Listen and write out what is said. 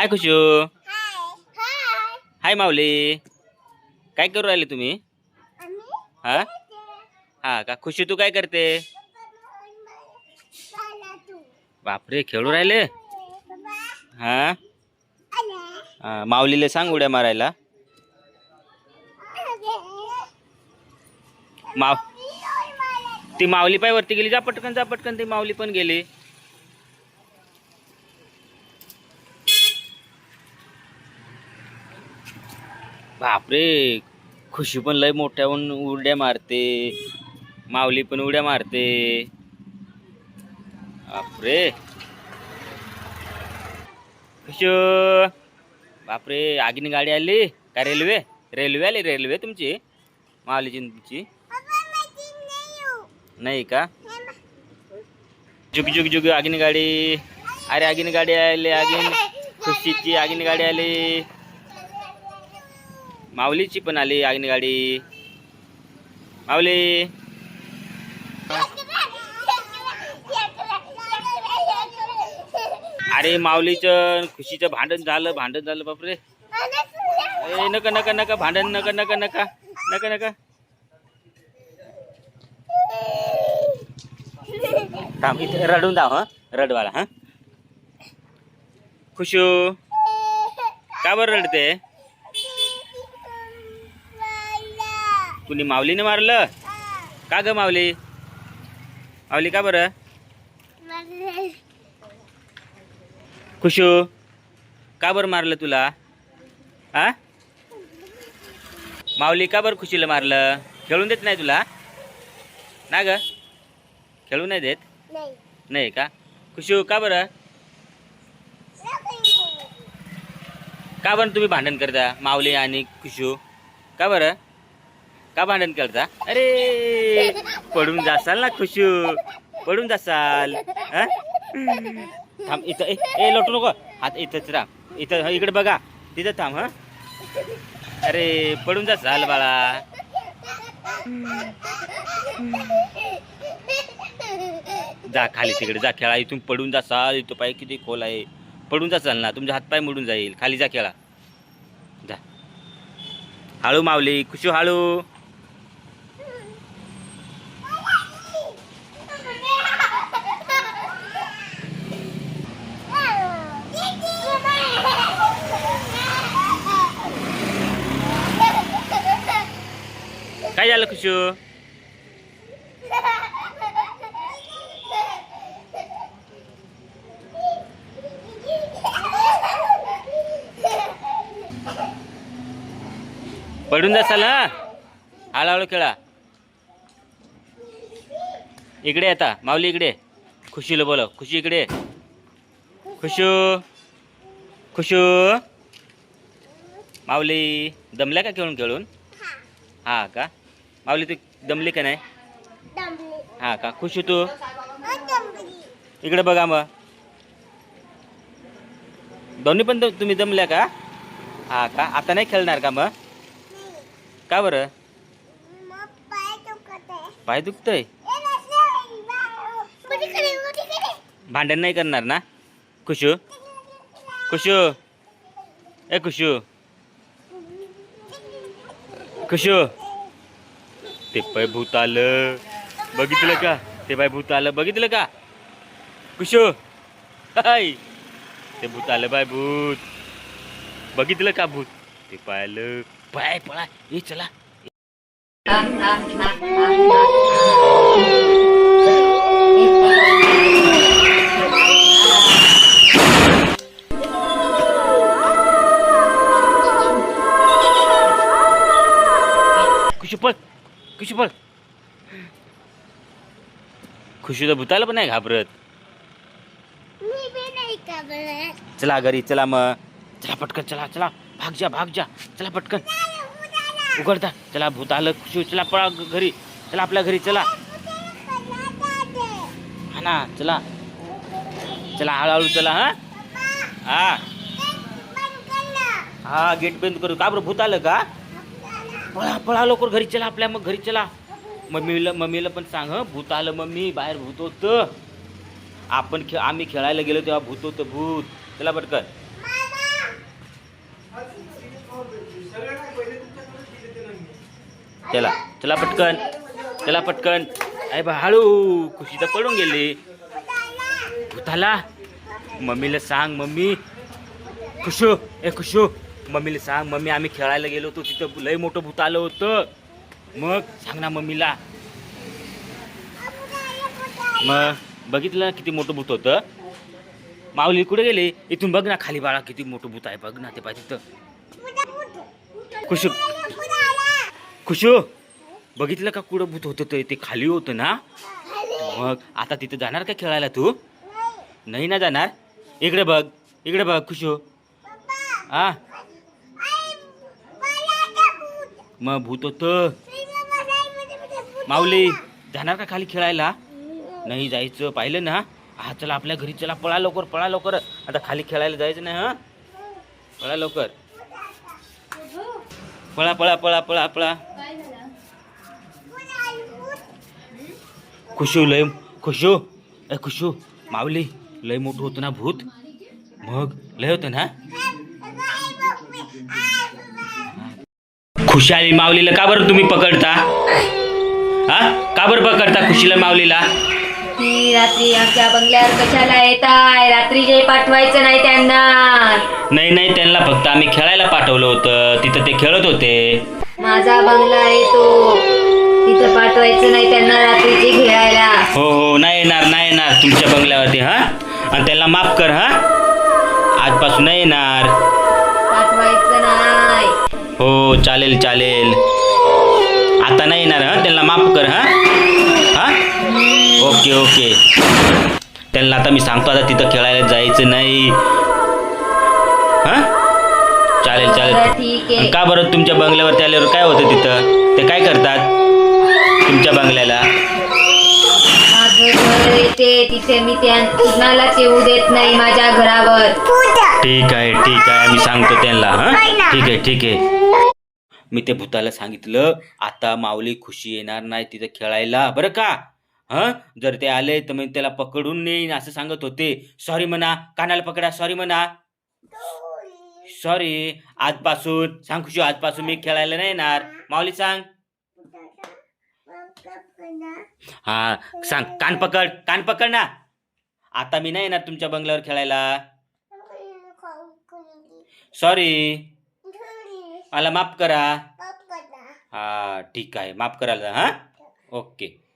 हाय खुशू. हाय माऊली. काय करू राहिले तुम्ही? हा? हा का? खुशी तू काय करते? बापरे खेळू राहिले? हा? माऊलीला सांग उड्या मारायला. माव ती माऊली पाय वरती गेली. जा पटकन जा पटकन. ती माऊली पण गेली. बापरे खुशी पण लय मोठ्याहून उड्या मारते. माऊली पण उड्या मारते. बापरे. खुश. बापरे आगीने गाडी आली. का रेल्वे? रेल्वे आली रेल्वे तुमची? माऊलीची तुमची नाही का? जुग जुग जुग आगीने गाडी. अरे आगीने गाडी आली आगीन. खुशीची आगीने गाडी आली. माऊलीची पण आली आगीने गाडी. माऊली. अरे माऊलीचं खुशीचं भांडण झालं भांडण झालं बापरे. ए नका नका नका भांडण नका नका नका नका नका. थांब इथे रडून दाव हा रडवाला हा. खुशू का बरं रडते? कुणी माऊलीने मारलं? का ग माऊली? माऊली का बरं? खुशू का बरं मारलं तुला? आ? माऊली का बरं खुशीला मारलं? खेळून देत नाही तुला? ना ग? खेळू नाही देत? नाही का? खुशू का बरं? का बरं तुम्ही भांडण करता माऊली आणि खुशू? का बरं? का भांडण करता? अरे पडून जासाल ना खुशू. पडून जासाल. थांब इथं ए ए लोटू नको. आता इथंच राम. इथं इकडे बघा. तिथं थांब हा. अरे पडून जासाल बाळा. जा खाली तिकडे जा खेळा. इथून पडून जासाल. इथं पाय किती खोल आहे. पडून जासाल ना. तुमचे हातपाय मोडून जाईल. खाली जा खेळा. जा. हळू मावली खुशू हळू. काय झालं खुशू? पडून जासाल ना हळूहळू खेळा. इकडे आता माऊली इकडे. खुशीला बोलव. खुशी इकडे. खुशू. खुशू. माऊली दमल्या का खेळून खेळून? हा का? माऊली तू दमली का नाही? हा का? खुशू तू? इकडे बघा मग. दोन्ही पण तुम्ही दमल्या का? हा का? आता नाही खेळणार का मग? का बरं? पाय दुखतंय. भांडण नाही करणार ना? खुशू खुशू ए खुशू खुशू ते पाय भूत आलं बघितलं का? ते पाय भूत आलं बघितलं का? कुशो. हाय. ते भूत आलं बाय भूत. बघितलं का भूत? ते पाय आलं पाय पळा. ये चला. खुशी पळ. तर भूताला पण नाही घाबरत. चला घरी चला मग. चला पटकन चला चला. भाग जा भाग जा. चला पटकन. उघडता चला भूत आलं खुशी चला पळा घरी. चला आपल्या घरी चला. हा ना चला. चला हळूहळू चला हा. हा. हा गेट बंद करू. का बरं भूत आलं का? पळा पळा लवकर घरी चला आपल्या मग घरी चला. मम्मीला मम्मीला पण सांग हं भूत आलं मम्मी बाहेर भूत होतं. आपण खे आम्ही खेळायला गेलो तेव्हा भूत होतं भूत. चला पटकन. चला चला पटकन. चला पटकन. अरे बा हळू खुशी तर पडून गेली. भूताला मम्मीला सांग मम्मी. खुशू ए खुशू. मम्मीला सांग मम्मी आम्ही खेळायला गेलो होतो तिथं लय मोठं भूत आलं होतं. मग सांग ना मम्मीला. मग बघितलं किती मोठं भूत होतं? माऊली कुठे गेली? इथून बघ ना खाली बाळा किती मोठं भूत आहे बघ ना ते पाहिजे तिथं. खुशू. खुशू बघितलं का कुठं भूत होतं ते? ते खाली होतं ना? मग आता तिथं जाणार का खेळायला तू? नाही. ना जाणार? इकडे बघ इकडे बघ खुशू. हा मग भूत होतं. माऊली जाणार का खाली खेळायला? नाही जायचं. पाहिलं ना? हा चला आपल्या घरी चला पळा लवकर पळा लवकर. आता खाली खेळायला जायचं नाही हा? पळा लवकर. पळा पळा पळा पळा पळा. खुशू लय खुशू. ए खुशू. माऊली लय मोठं होतं ना भूत? मग लय होतं ना? खुशाली माऊलीला का बरं तुम्ही पकडता? हा? का बरं पकडता खुशीला माऊलीला? ती रात्री आमच्या बंगल्यावर कशाला येत आहे रात्री जे पाठवायचं नाही त्यांना. नाही नाही त्यांना फक्त आम्ही खेळायला पाठवलं होतं. तिथं ते खेळत होते. माझा बंगला आहे तो. तिथं पाठवायचं नाही त्यांना रात्रीचे खेळायला. हो हो नाही येणार नाही येणार तुमच्या बंगल्यावरती हा? आणि त्यांना माफ कर हा? आजपासून नाही येणार. पाठवायचं नाही हो चालेल चालेल. आता नाही येणार हा? त्यांना माफ कर हा? हा? Okay okay. त्यांना आता मी सांगतो आता तिथं खेळायला जायचं नाही. हा? चालेल चालेल. का बरं तुमच्या बंगल्यावरती आल्यावर काय होतं तिथं? ते काय करतात तुमच्या बंगल्याला? माझं घर येते तिथे मी त्या कुणालाच येऊ देत नाही माझ्या घरावर. ठीक आहे ठीक आहे. आम्ही सांगतो त्यांना हा? ठीक आहे ठीक आहे. मी ते भूताला सांगितलं आता माऊली खुशी येणार नाही तिथं खेळायला. बरं का? हं? जर ते आले तर मी त्याला पकडून नेईन असं सांगत होते. सॉरी म्हणा कानाला पकडा. सॉरी म्हणा सॉरी आजपासून सांग खुशी आजपासून मी खेळायला नाही येणार. माऊली सांग. हा सांग. कान पकड. कान पकड ना. आता मी नाही येणार तुमच्या बंगल्यावर खेळायला. सॉरी मला माफ करा. हा ठीक आहे. माफ करायला हा? ओके.